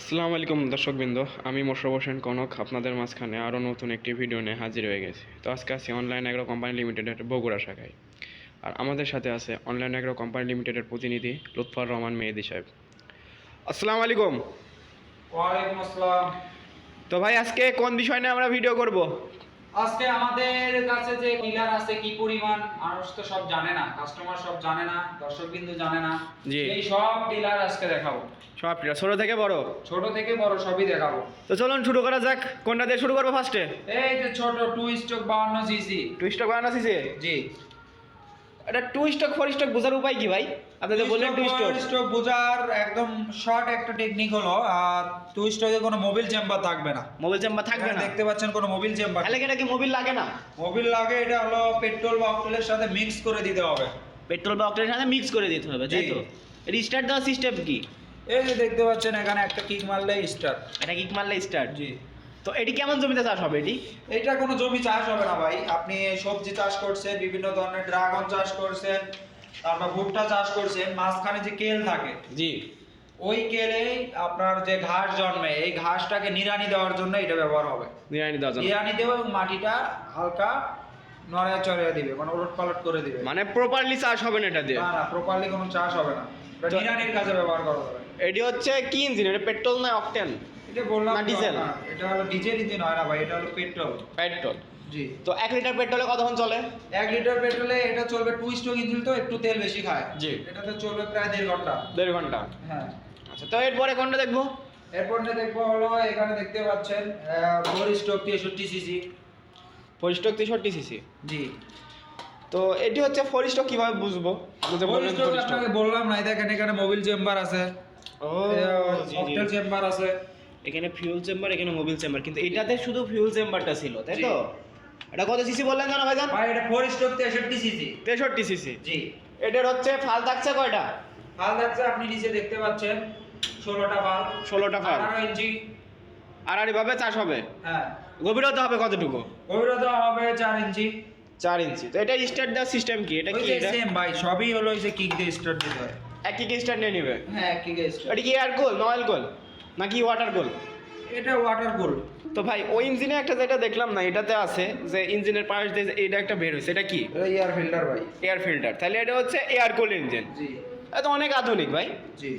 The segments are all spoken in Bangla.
আসসালামু আলাইকুম দর্শকবৃন্দ আমি মোশরফ হোসেন কনক আপনাদের মাঝখানে আরও নতুন একটি ভিডিও নিয়ে হাজির হয়ে গেছি। তো আজকে আছি অনলাইন অ্যাগ্রো কোম্পানি লিমিটেডের বগুড়া শাখায়। আর আমাদের সাথে আছে অনলাইন অ্যাগ্রো কোম্পানি লিমিটেডের প্রতিনিধি লুৎফর রহমান মেহেদি সাহেব। আসসালামু আলাইকুম। ওয়ালাইকুম আসসালাম। তো ভাই আজকে কোন বিষয় নিয়ে আমরা ভিডিও করব? আজকে আমাদের কাছে যে ডিলার আছে কি পরিমাণ মানুষ তো সব জানে না কাস্টমার সব জানে না দর্শক বিন্দু জানে না। এই সব ডিলার আজকে দেখাবো। সব ছোট থেকে বড়? ছোট থেকে বড় সবই দেখাবো। তো চলুন শুরু করা যাক কোনটা দিয়ে শুরু করব ফার্স্টে এই যে ছোট টু স্টক বাউন্ন সিসি টু স্টক বানানো সিসি জি। এটা টু স্টক ফোর স্টক বোঝার উপায় কি ভাই? আপনি তো বললেন টু স্টক স্টক বোঝার একদম শর্ট একটা টেকনিক হলো আর টু স্টকে কোনো মোবিল চেম্বার থাকবে না। মোবাইল চেম্বার থাকবে না? দেখতে পাচ্ছেন কোনো মোবিল চেম্বার তাহলে কি এটা কি মোবিল লাগে না? মোবিল লাগে এটা হলো পেট্রোল বা অক্টেলের সাথে মিক্স করে দিতে হবে। পেট্রোল বা অক্টেনের সাথে মিক্স করে দিতে হবে তাই। তো? রিস্টার্ট দেওয়ার সিস্টেম কি? এই যে দেখতে পাচ্ছেন এখানে একটা কিক মারলে স্টার্ট এটা কিক মারলে স্টার্ট জি। তো এটি কেমন জমিতে চাষ হবে এটি? এটা কোনো জমি চাষ হবে না ভাই। আপনি সবজি চাষ করছেন বিভিন্ন ধরনের ড্রাগন চাষ করছেন তারপর ভুট্টা চাষ করছেন মাঝখানে যে কেল থাকে জি। ওই কেলেই আপনার যে ঘাস জন্মে এই ঘাসটাকে নিড়ানি দেওয়ার জন্য এটা ব্যবহার হবে। নিরানি দেওয়ার জন্য। নিরানি দেবে এবং মাটিটা হালকা নড়া চড়িয়ে দিবে মানে ওলট পালট করে দিবে। মানে প্রপারলি চাষ হবে না এটা দিয়ে? না না প্রপারলি কোনো চাষ হবে না। এটা তো- কাজে ব্যবহার করা হবে এটি হচ্ছে কি ইঞ্জিন এটা পেট্রোল না অকটেন এটা বললাম না, ডিজেল? এটা হলো ডিজেল ইঞ্জিন হয় না ভাই এটা হলো পেট্রোল পেট্রোল জি। তো এক লিটার পেট্রোলে কতক্ষণ চলে? এক লিটার পেট্রোলে এটা চলবে টু স্ট্রোক ইঞ্জিন তো একটু তেল বেশি খায়। জি। এটাতে চলবে প্রায় দেড় ঘণ্টা। দেড় ঘণ্টা। হ্যাঁ। আচ্ছা তো এরপরে কোনটা দেখব? এরপর যে দেখব হলো এখানে দেখতে পাচ্ছেন ফোর স্ট্রোক তেষট্টি সিসি ফোর স্টক তেষট্টি সিসি জি। তো এটি হচ্ছে ফোর স্টক কীভাবে বুঝব? স্ট্রোক আপনাকে বললাম না দেখেন এখানে মোবিল চেম্বার আছে। অক্টেল চেম্বার আছে। এখানে ফিউল চেম্বার এখানে মোবিল চেম্বার কিন্তু এটাতে শুধু ফিউল চেম্বারটা ছিল তাই তো? এটা কত সিসি বললেন জানো ভাইজান? ভাই এটা ফোর স্ট্রোক তেষট্টি সিসি তেষট্টি সিসি জি। এটার হচ্ছে ফাল থাকছে কয়টা? হাল যাচ্ছে আপনি নিচে দেখতে পাচ্ছেন ষোলোটা বাল 16টা বাল্ব। আঠারো ইঞ্চি। আড়াআড়ি ভাবে চাষ হবে? হ্যাঁ। গভীরতা হবে কতটুকু? গভীরতা হবে চার ইঞ্চি। চার ইঞ্চি। তো এটা স্টার্ট দেওয়ার সিস্টেম কি? এটা কি এটা? সেম ভাই সবই হলো ওই যে কিক দিয়ে স্টার্ট দিতে হয়। এক কি স্টার্ট নিয়ে নিবে? হ্যাঁ এক কিক স্টার্ট এটা কি এয়ার কুল না অয়েল কুল নাকি ওয়াটার কুল এটা ওয়াটার কুল তো ভাই ওই ইঞ্জিনে একটা যেটা দেখলাম না এটাতে আছে যে ইঞ্জিনের পাশ দিয়ে এটা একটা বের হয়েছে এটা কি? এয়ার ফিল্টার ভাই। এয়ার ফিল্টার তাহলে এটা হচ্ছে এয়ার কুল ইঞ্জিন জি। এটা অনেক আধুনিক ভাই। জি।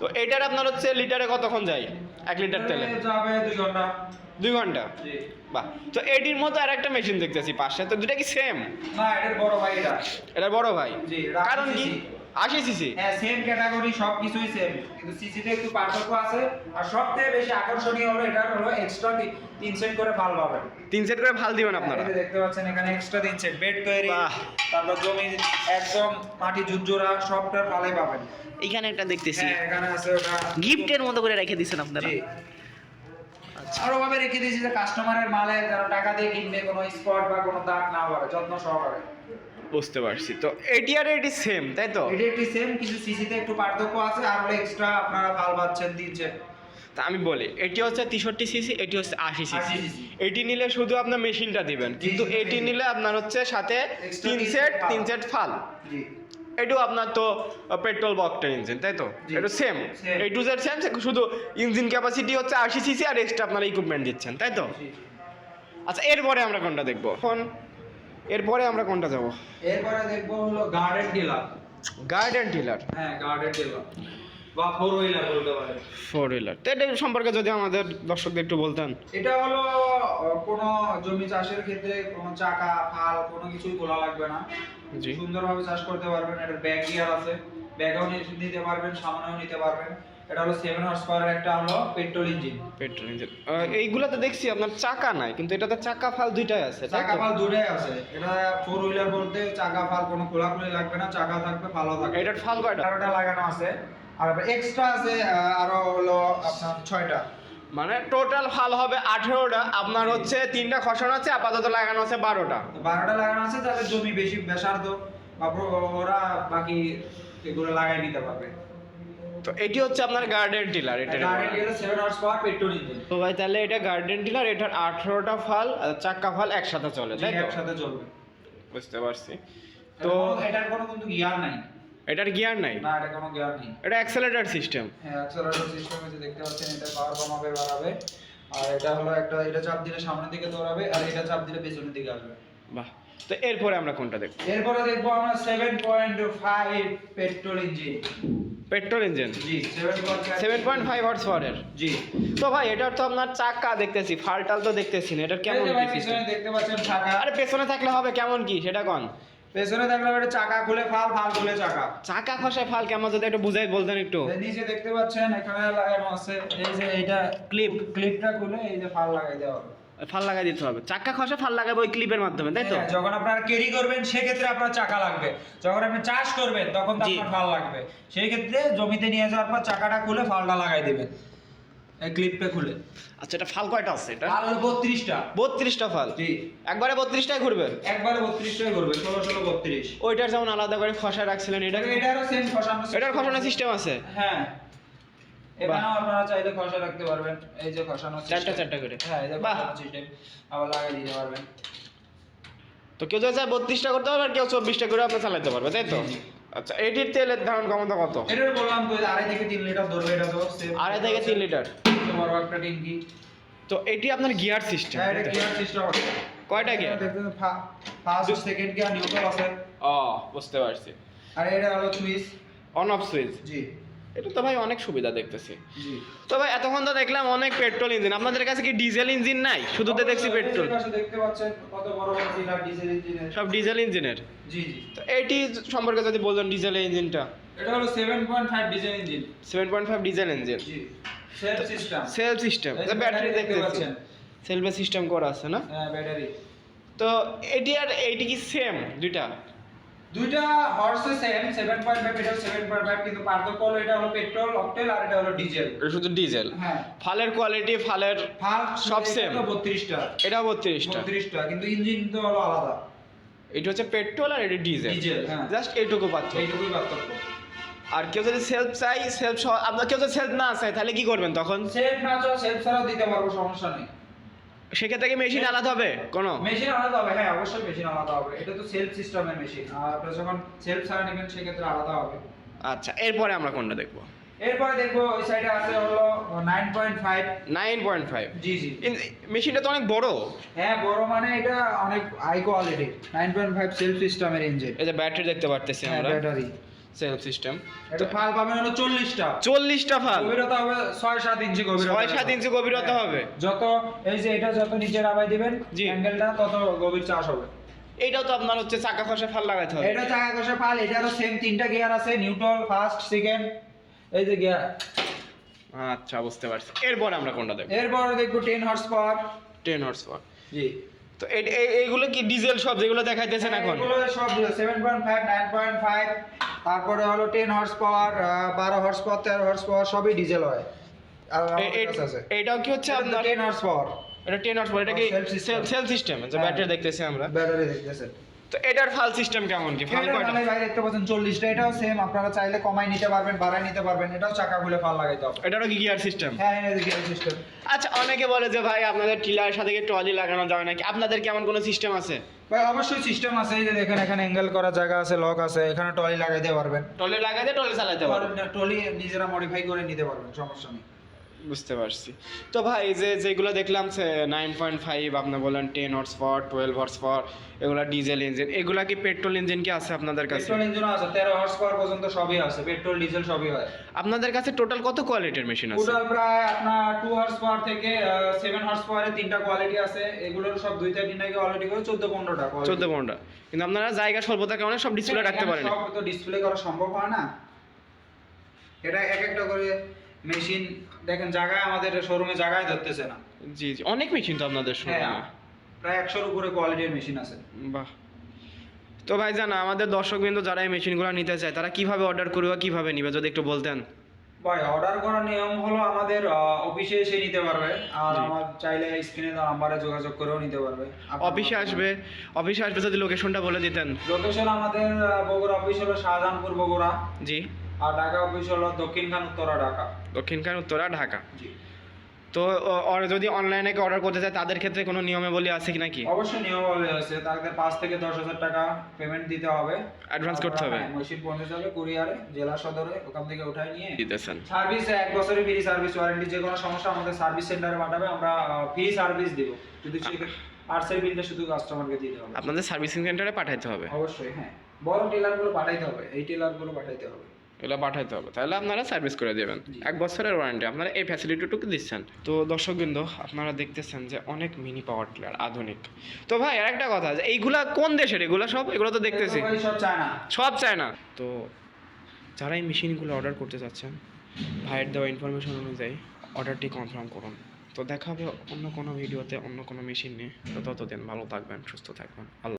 তো এটার আপনার হচ্ছে লিটারে কতক্ষণ যায়? এক লিটার তেলে? যাবে দুই ঘণ্টা। দুই ঘণ্টা? জি। বাহ। তো এটির মতো আর একটা মেশিন দেখতেছি পাশে। তো দুটা কি সেম না এটার বড় ভাই এটা। এটা বড় ভাই। জি, কারণ কি? 80 আশি সিসি হ্যাঁ সেম ক্যাটাগরি সব কিছুই সেম কিন্তু সিসিতে একটু পার্থক্য আছে। আর সবথেকে বেশি আকর্ষণীয় হলো এটা হলো এক্সট্রা তিন সেট করে ভালো পাবেন তিন সেট করে ভালো দিবেন আপনারা? দেখতে পাচ্ছেন এখানে এক্সট্রা তিন সেট বেড তৈরি তারপর জমি একদম মাটি ঝুরঝুরা সবটার ভালোই পাবেন। এইখানে একটা দেখতেছি। হ্যাঁ এখানে আছে ওটা। গিফটের মতো করে রেখে দিচ্ছেন আপনারা। জি। আরও ভাবে রেখে দিয়েছি যে কাস্টমারের মালে যারা টাকা দিয়ে কিনবে কোনো স্পট বা কোনো দাগ না পড়ে যত্ন সহকারে। বুঝতে পারছি। তো এটি আর এটি সেম তাই তো? এটি একটি সেম কিছু সিসিতে একটু পার্থক্য আছে আর হলো এক্সট্রা আপনারা ভালো পাচ্ছেন দিচ্ছেন। তা আমি বলি এটি হচ্ছে তেষট্টি সিসি এটি হচ্ছে আশি সিসি এটি নিলে শুধু আপনার মেশিনটা দিবেন কিন্তু এটি নিলে আপনার হচ্ছে সাথে তিন সেট তিন সেট ফাল। জি। এটাও আপনার তো পেট্রোল বক্সটার ইঞ্জিন তাই তো। এটা সেম। এই টু জেড সেম শুধু ইঞ্জিন ক্যাপাসিটি হচ্ছে আশি সিসি আর এক্সট্রা আপনারা ইকুইপমেন্ট দিচ্ছেন তাই তো। আচ্ছা এরপরে আমরা কোনটা দেখব? এখন এরপরে আমরা কোনটা যাব? এরপরে দেখব হলো গার্ডেন টিলার গার্ডেন টিলার হ্যাঁ গার্ডেন টিলার বা ফোর হুইলার বলতে পারেন। ফোর হুইলার তো এটা সম্পর্কে যদি আমাদের দর্শকদের একটু বলতেন। এটা হলো কোনো জমি চাষের ক্ষেত্রে কোনো চাকা ফাল কোনো কিছুই খোলা লাগবে না। জি। সুন্দরভাবে চাষ করতে পারবেন। এটার ব্যাক গিয়ার আছে ব্যাগও নিতে পারবেন সামনেও নিতে পারবেন। এটা হলো সেভেন হর্স পাওয়ার একটা হলো পেট্রোল ইঞ্জিন পেট্রোল ইঞ্জিন এইগুলাতে দেখছি আপনার চাকা নাই কিন্তু এটাতে চাকা ফাল দুইটাই আছে চাকা ফাল দুটাই আছে। এটা ফোর হুইলার বলতে চাকা ফাল কোনো খোলাখুলি লাগবে না চাকা থাকবে ভালো থাকবে। এটার ফাল কয়টা? এগারোটা লাগানো আছে। আর এক্সট্রা আছে আরও হলো আপনার ছয়টা। মানে টোটাল ফাল হবে আঠেরোটা আপনার হচ্ছে তিনটা খসন আছে আপাতত লাগানো আছে বারোটা। বারোটা লাগানো আছে যাদের জমি বেশি বেসার্ধ বা ওরা বাকি এগুলো লাগাই নিতে পারবে। তো এটি হচ্ছে আপনার গার্ডেন টিলার এটা তো ভাই তাহলে এটা গার্ডেন টিলার এটার আঠেরোটা ফাল আর চাক্কা ফাল একসাথে চলে তাই তো? একসাথে চলবে। বুঝতে পারছি। তো এটার কোনো কিন্তু গিয়ার নাই। এটার গিয়ার নাই? না এটা কোনো গিয়ার নেই। এটা অ্যাক্সেলেটার সিস্টেম হ্যাঁ অ্যাক্সেলারেটর সিস্টেম আছে দেখতে পাচ্ছেন এটা পাওয়ার কমাবে বাড়াবে। আর এটা হলো একটা এটা চাপ দিলে সামনের দিকে দৌড়াবে আর এটা চাপ দিলে পেছনের দিকে আসবে। বাহ। তো এরপরে আমরা কোনটা দেখব? এরপরে দেখব আমরা seven point five petrol engine petrol engine? Seven point five horse পাওয়ারের জি। তো ভাই এটার তো আপনার চাকা দেখতেছি ফালটাল তো দেখতেছি না এটার কেমন দেখতে পাচ্ছেন চাকা। আরে পেছনে থাকলে হবে কেমন কি সেটা কোন। পেছনে থাকলে এটা চাকা খুলে ফাল ফাল খুলে চাকা। চাকা খসায় ফাল কেমন যদি একটু বুঝাই বলতেন একটু। নিচে দেখতে পাচ্ছেন এখানে লাগানো আছে এই যে এটা ক্লিপ ক্লিপটা খুলে এই যে ফাল লাগাই দেওয়া হবে। ফাল লাগাই দিতে হবে। চাকা খসে ফাল লাগাবে ওই ক্লিপের মাধ্যমে তাই তো? হ্যাঁ, যখন আপনারা ক্যারি করবেন সেক্ষেত্রে আপনার চাকা লাগবে। যখন আপনি চাষ করবেন তখন তো। আপনার ফাল লাগবে। সেই ক্ষেত্রে জমিতে নিয়ে যাওয়ার পর চাকাটা খুলে ফালটা লাগাই দেবেন। এই ক্লিপটা খুলে। আচ্ছা এটা ফাল কয়টা আছে এটা? ফাল বত্রিশটা। বত্রিশটা ফাল? জি। একবারে বত্রিশটাই ঘুরবে? একবারে বত্রিশটাই করবে ষোলো ষোলো বত্রিশ। ওইটার যেমন আলাদা করে খসা রাখছিলেন এটা এটারও সেম খসানো এটার খসানো সিস্টেম আছে? হ্যাঁ। এখানেও আপনারা চাইলে খসা রাখতে পারবেন। এই যে খসানো চারটা চারটা করে। হ্যাঁ এই যে খসানো সিস্টেম আবার লাগাই দিতে পারবেন। তো কেউ যদি চায় বত্রিশটা করতে পারবে আর কেউ চব্বিশটা করে আপনি চালাতে পারবে তাই তো। আচ্ছা এটির তেলের ধারণ ক্ষমতা কত? এটার বললাম তো আড়াই থেকে তিন লিটার ধরবে এটা তো আড়াই থেকে তিন লিটার। বড় একটা ট্যাঙ্কি তো এটি আপনার গিয়ার সিস্টেম হ্যাঁ এটা গিয়ার সিস্টেম আছে। কয়টা gear? দেখবেন ফার্স্ট সেকেন্ড গিয়ার নিউট্রাল আছে। ও বুঝতে পারছি। আর এটা হলো সুইচ অন অফ সুইচ জি। এটা তো ভাই অনেক সুবিধা দেখতেছি। জি। তো ভাই এতক্ষণ তো দেখলাম অনেক পেট্রোল ইঞ্জিন। আপনাদের কাছে কি ডিজেল ইঞ্জিন নাই? শুধু তো দেখছি পেট্রোল। দেখতে পাচ্ছেন কত বড় বড় ডিলার ডিজেল ইঞ্জিনের। সব ডিজেল ইঞ্জিনের? জি জি। তো এটি সম্পর্কে যদি বলতেন ডিজেল ইঞ্জিনটা। এটা হলো 7.5 diesel engine seven point five diesel engine জি self system self system battery দেখতে পাচ্ছেন। সেলফের সিস্টেম করা আছে না? হ্যাঁ ব্যাটারি তো এটি আর এইটি কি সেম দুইটা? দুইটা হর্স সেম 7.5 এটা 7.5 কিন্তু পার্থক্য হলো এটা হলো পেট্রোল অকটেল আর এটা হলো ডিজেল এটা শুধু ডিজেল হ্যাঁ। ফালের কোয়ালিটি ফালের ফাল সব same। 32টা এটা বত্রিশটা। 32টা কিন্তু ইঞ্জিন তো হলো আলাদা। এটা হচ্ছে পেট্রোল আর এটা ডিজেল ডিজেল হ্যাঁ। জাস্ট এইটুকু পাচ্ছ এইটুকুই পার্থক্য। আর কেউ যদি সেলফ চাই সেলফ আপনার কেউ যদি সেলফ না চায় তাহলে কি করবেন তখন? সেলফ না চাও সেলফ ছাড়াও দিতে পারব সমস্যা নেই। সেক্ষেত্রে কি মেশিন আলাদা হবে? কোনো? মেশিন আলাদা হবে হ্যাঁ অবশ্যই মেশিন আলাদা হবে। এটা তো সেলফ সিস্টেমের মেশিন আর যখন সেলফ ছাড়া নেবেন সেক্ষেত্রে আলাদা হবে। আচ্ছা এরপরে আমরা কোনটা দেখব? এরপরে দেখব ওই সাইডে আছে হলো 9.5 নাইন পয়েন্ট ফাইভ জি জি। মেশিনটা তো অনেক বড়। হ্যাঁ বড় মানে এটা অনেক হাই কোয়ালিটি 9.5 সেলফ সিস্টেমের ইঞ্জিন এই যে ব্যাটারি দেখতে পারতেছি হ্যাঁ আমরা। ব্যাটারি। সেলফ সিস্টেম এটা ফাল পাবেন হলো 40টা চল্লিশটা ফাল। গভীরতা হবে 6 7 ইঞ্চি গভীরতা ছয় সাত ইঞ্চি গভীরতা হ্যাঁ। হবে। যত এই যে এটা যত নিচে নামাই দিবেন অ্যাঙ্গেলটা তত গভীর চাষ হবে। এইটাও তো আপনার হচ্ছে চাকা খসে ফাল লাগাতে হবে। এটা চাকা কষা পাল এটারও সেম তিনটা গিয়ার আছে নিউট্রাল ফার্স্ট সেকেন্ড এই যে গিয়ার আচ্ছা বুঝতে পারছি। এরপর আমরা কোনটা দেখব? এরপর দেখব 10 horse power ten horse power জি। তো এই- এই- এইগুলো কি ডিজেল সব যেগুলো দেখাইতেছেন এখন? এগুলো সব 7.5 9.5 তারপরে হলো ten horse power 12 horse power 13 horse power সবই ডিজেল হয়। আর এ- আমাদের এ- কাছে আছে। এইটাও কি হচ্ছে আপনার 10 হর্স পাওয়ার এটা টেন হর্স পাওয়ার এটা কি. সেল সিস্টেম যে। ব্যাটারি দেখতেছি আমরা। ব্যাটারি দেখতেছেন তো এটার ফাল সিস্টেম কেমন কি? ফাল কয়টা? মানে ভাই দেখতে পাচ্ছেন 40টা এটাও সেম আপনারা চাইলে কমাই নিতে পারবেন বাড়াই নিতে পারবেন এটাও চাকা খুলে ফাল লাগাইতে হবে। এটারও কি গিয়ার সিস্টেম হ্যাঁ এই গিয়ার সিস্টেম আচ্ছা অনেকে বলে যে ভাই আপনাদের টিলার সাথে কি ট্রলি লাগানো যাবে নাকি? আপনাদের কেমন কোনো সিস্টেম আছে? ভাই অবশ্যই সিস্টেম আছে এই যে দেখেন এখানে অ্যাঙ্গেল করা জায়গা আছে লক আছে এখানে টলি লাগাই দিতে পারবেন। টলি লাগাইতে ট্রলি চালাতে পারবেন। টলি নিজেরা মডিফাই করে নিতে পারবেন সমস্যা নেই। বুঝতে পারছি। তো ভাই যে যেগুলো দেখলাম নাইন পয়েন্ট ফাইভ আপনি বললেন ten horse power twelve horse power এগুলো ডিজেল ইঞ্জিন এগুলা কি পেট্রোল ইঞ্জিন কি আছে আপনাদের কাছে? পেট্রোল ইঞ্জিনও আছে 13 হর্স পাওয়ার পর্যন্ত সবই আছে পেট্রোল ডিজেল সবই হয়। আপনাদের কাছে টোটাল কত কোয়ালিটির মেশিন আছে? টোটাল প্রায় আপনার 2 হর্স পাওয়ার থেকে 7 হর্স পাওয়ারের তিনটা কোয়ালিটি আছে এগুলোর সব দুই দুইটা তিনটাকে অলরেডি করে 14 15টা quality। চোদ্দ পনেরোটা। কিন্তু আপনারা জায়গা স্বল্পতার কারণে সব ডিসপ্লে রাখতে এখানে পারেন সব তো ডিসপ্লে করা সম্ভব হয় না। এটা এক একটা করে মেশিন দেখেন জায়গায় আমাদের শোরুমে জায়গায় ধরতেছে না। জি জি। অনেক মেশিন তো আপনাদের হ্যাঁ শোরুমে প্রায় একশোর উপরে কোয়ালিটির মেশিন আছে। বাহ। তো ভাই জানা আমাদের দর্শকবৃন্দ যারা এই মেশিনগুলো নিতে চায় তারা কীভাবে অর্ডার করবে বা কীভাবে নিবে যদি একটু বলতেন? ভাই অর্ডার করার নিয়ম হলো আমাদের অফিসে এসে নিতে পারবে আর আমার চাইলে স্ক্রিনে নাম্বারে যোগাযোগ করেও নিতে পারবে। অফিসে আসবে অফিসে আসবে যদি লোকেশনটা বলে দিতেন। লোকেশন আমাদের বগুড়া অফিস হলো শাহজাহানপুর বগুড়া। জি। আর ঢাকা অফিস হলো দক্ষিণখান উত্তরা ঢাকা। দক্ষিণখান উত্তরা ঢাকা। জি। তো যদি অনলাইনে অর্ডার করতে চায় তাদের ক্ষেত্রে কোনো নিয়মাবলী আছে কি নাকি? অবশ্যই নিয়মাবলী আছে। তাদের পাঁচ থেকে দশ হাজার টাকা পেমেন্ট দিতে হবে। অ্যাডভান্স করতে হবে? মেশিন পৌঁছে যাবে কুরিয়ারে জেলা সদরে ওখান থেকে উঠাই নিয়ে। দিতেছেন। সার্ভিস এক বছরের ফ্রি সার্ভিস ওয়ারেন্টি যে কোনো সমস্যা আমাদের সার্ভিস সেন্টারে পাঠাবে আমরা ফ্রি সার্ভিস দিব। শুধু পার্সেল বিলটা শুধু কাস্টমারকে দিতে হবে। আপনাদের সার্ভিসিং সেন্টারে পাঠাইতে হবে? অবশ্যই হ্যাঁ। বড় টেলারগুলো পাঠাইতে হবে। এই টেলারগুলো পাঠাইতে হবে। এগুলো পাঠাইতে হবে। তাহলে আপনারা সার্ভিস করে দেবেন। এক বছরের ওয়ারেন্টি আপনারা এই ফ্যাসিলিটিটুকু দিচ্ছেন। তো দর্শকবৃন্দ আপনারা দেখতেছেন যে অনেক মিনি পাওয়ার টিলার আধুনিক। তো ভাই আর একটা কথা যে এইগুলা কোন দেশের? এগুলা সব এগুলো তো দেখতেছি। সব চায় না সব তো যারা এই মেশিনগুলো অর্ডার করতে চাচ্ছেন ভাইয়ের দেওয়া ইনফরমেশন অনুযায়ী অর্ডারটি কনফার্ম করুন। তো দেখা হবে অন্য কোনো ভিডিওতে অন্য কোনো মেশিন নিয়ে। তো ততদিন ভালো থাকবেন সুস্থ থাকবেন। আল্লাহ